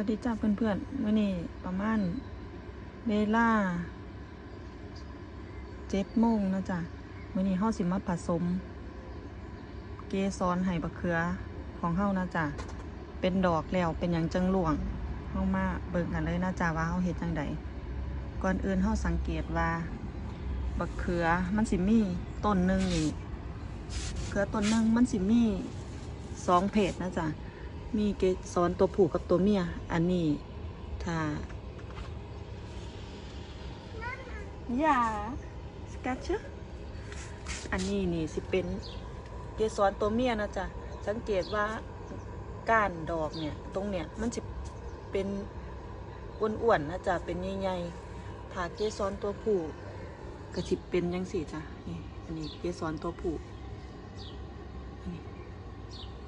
วัสดีจ้าเพื่อนๆมื่อนี้ประมาณเวลาเจ็ดโมงนะจ๊ะมื่อนี้เฮาสิมาผสม เกสรไห้บักเขือของเฮานะจ๊ะเป็นดอกแล้วเป็นอย่างจังหลวงเฮามาเบิ่งกันเลยนะจ๊ะว่าเฮาเฮ็ดจังใดก่อนอื่นเฮาสังเกตว่า บักเขือมันสิมีต้นหนึ่งนี่เขือต้นหนึ่งมันสิมีสองเพศนะจ๊ะ มีเกสรตัวผู้กับตัวเมีย อันนี้ถ้าอย่าสกัดเชออันนี้นี่สิเป็นเกสรตัวเมียนะจ๊ะ สังเกตว่าก้านดอกเนี่ย ตรงเนี่ยมันจะเป็นอ้วนๆนะจ๊ะ เป็นใหญ่ๆถ้าเกสรตัวผู้ก็สิเป็นยังสี่จ้ะ นี่อันนี้เกสรตัวผู้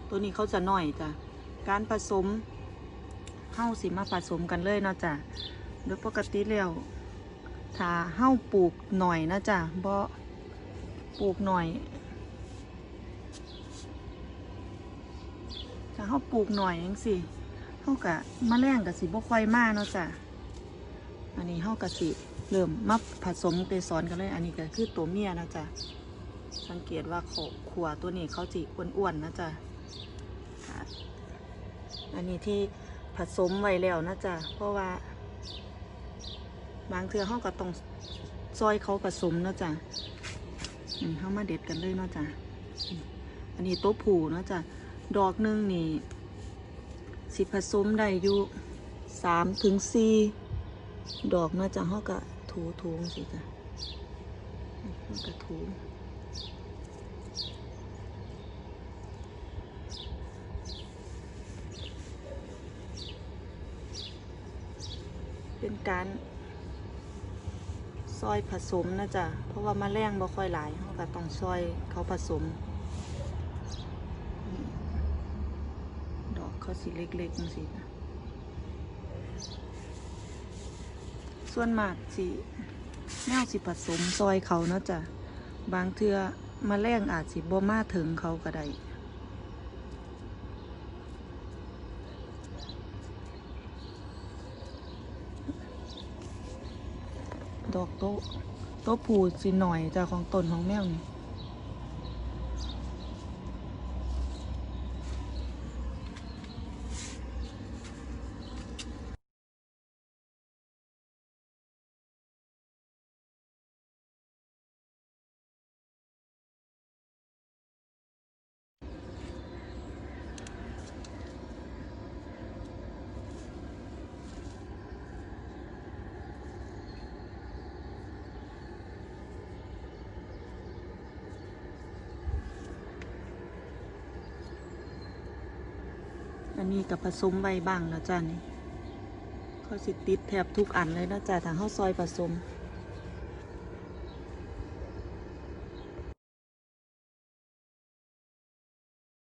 ตัวนี้เขาจะน้อยจ้ะ การผสมเฮ้าสิมาผสมกันเลยเนาะจ้ะโดยปกติแล้วถ้าเฮ้าปลูกหน่อยนะจ้ะบ่ปลูกหน่อยถ้าเฮ้าปลูกหน่อยยังสิเฮ้ากะมะแรงกะสิบ่ค่อยมาเนาะจ้ะอันนี้เฮ้ากะสิเริ่มมาผสมเกสรกันเลย อันนี้ก็คือตัวเมียนะจ้ะสังเกตว่าขอขวตัวนี้เขาจิอ้วนๆนะจ้ะค่ะ อันนี้ที่ผสมไว้แล้วนะจ๊ะเพราะว่า บางเทือเขาก็ต้องซอยเขาผสมนะจ๊ะอืมเขามาเด็ดกันเลยเนาะจ๊ะอันนี้โต๊ะผูเนาะจ๊ะดอกหนึ่งนี่สิผสมได้อยู่สามถึงสี่ดอกเนาะจ๊ะเขาก็ถูถูสิจ๊ะเขาก็ถู เป็นการซอยผสมนะจ๊ะ เพราะว่ามาแรงบ่ค่อยหลายเขาก็ต้องซอยเขาผสม ดอกเขาสีเล็กๆจังสิส่วนมากสิแนวสิผสมซอยเขาเนาะจ๊ะบางเทือมาแรงอาจสิบ่มาถึงเขาก็ได้ ดอกโตะโตะผูสิหน่อยจากของตนของแมวนี่ อันนี้กับผสมไว้บ้างแล้วจ้านี่เขาสิติดแทบทุกอันเลยนะจ้าทางข้าซอยผสม